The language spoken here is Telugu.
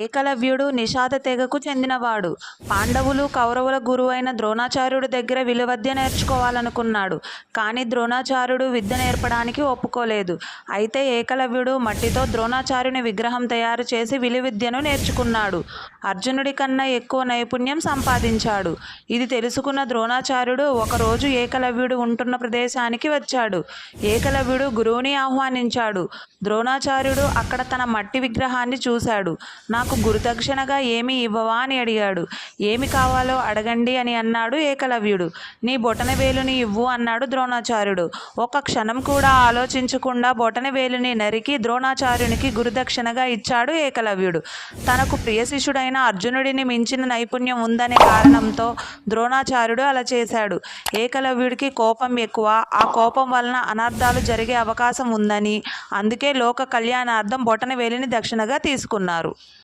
ఏకలవ్యుడు నిషాద తెగకు చెందినవాడు. పాండవులు, కౌరవుల గురువైన ద్రోణాచార్యుడి దగ్గర విలువద్య నేర్చుకోవాలనుకున్నాడు. కానీ ద్రోణాచార్యుడు విద్య నేర్పడానికి ఒప్పుకోలేదు. అయితే ఏకలవ్యుడు మట్టితో ద్రోణాచార్యుని విగ్రహం తయారు చేసి విలువిద్యను నేర్చుకున్నాడు. అర్జునుడి కన్నా ఎక్కువ నైపుణ్యం సంపాదించాడు. ఇది తెలుసుకున్న ద్రోణాచార్యుడు ఒకరోజు ఏకలవ్యుడు ఉంటున్న ప్రదేశానికి వచ్చాడు. ఏకలవ్యుడు గురువుని ఆహ్వానించాడు. ద్రోణాచార్యుడు అక్కడ తన మట్టి విగ్రహాన్ని చూశాడు. నాకు గురుదక్షిణగా ఏమి ఇవ్వవా అని అడిగాడు. ఏమి కావాలో అడగండి అని అన్నాడు ఏకలవ్యుడు. నీ బొటనవేలుని ఇవ్వు అన్నాడు ద్రోణాచార్యుడు. ఒక్క క్షణం కూడా ఆలోచించకుండా బొటనవేలుని నరికి ద్రోణాచార్యునికి గురుదక్షిణగా ఇచ్చాడు ఏకలవ్యుడు. తనకు ప్రియ శిష్యుడైన అర్జునుడిని మించిన నైపుణ్యం ఉందనే కారణంతో ద్రోణాచార్యుడు అలా చేశాడు. ఏకలవ్యుడికి కోపం ఎక్కువ. ఆ కోపం వలన అనర్థాలు జరిగే అవకాశం ఉందని, అందుకే లోక కళ్యాణార్థం బొటనవేలిని దక్షిణగా తీసుకున్నారు.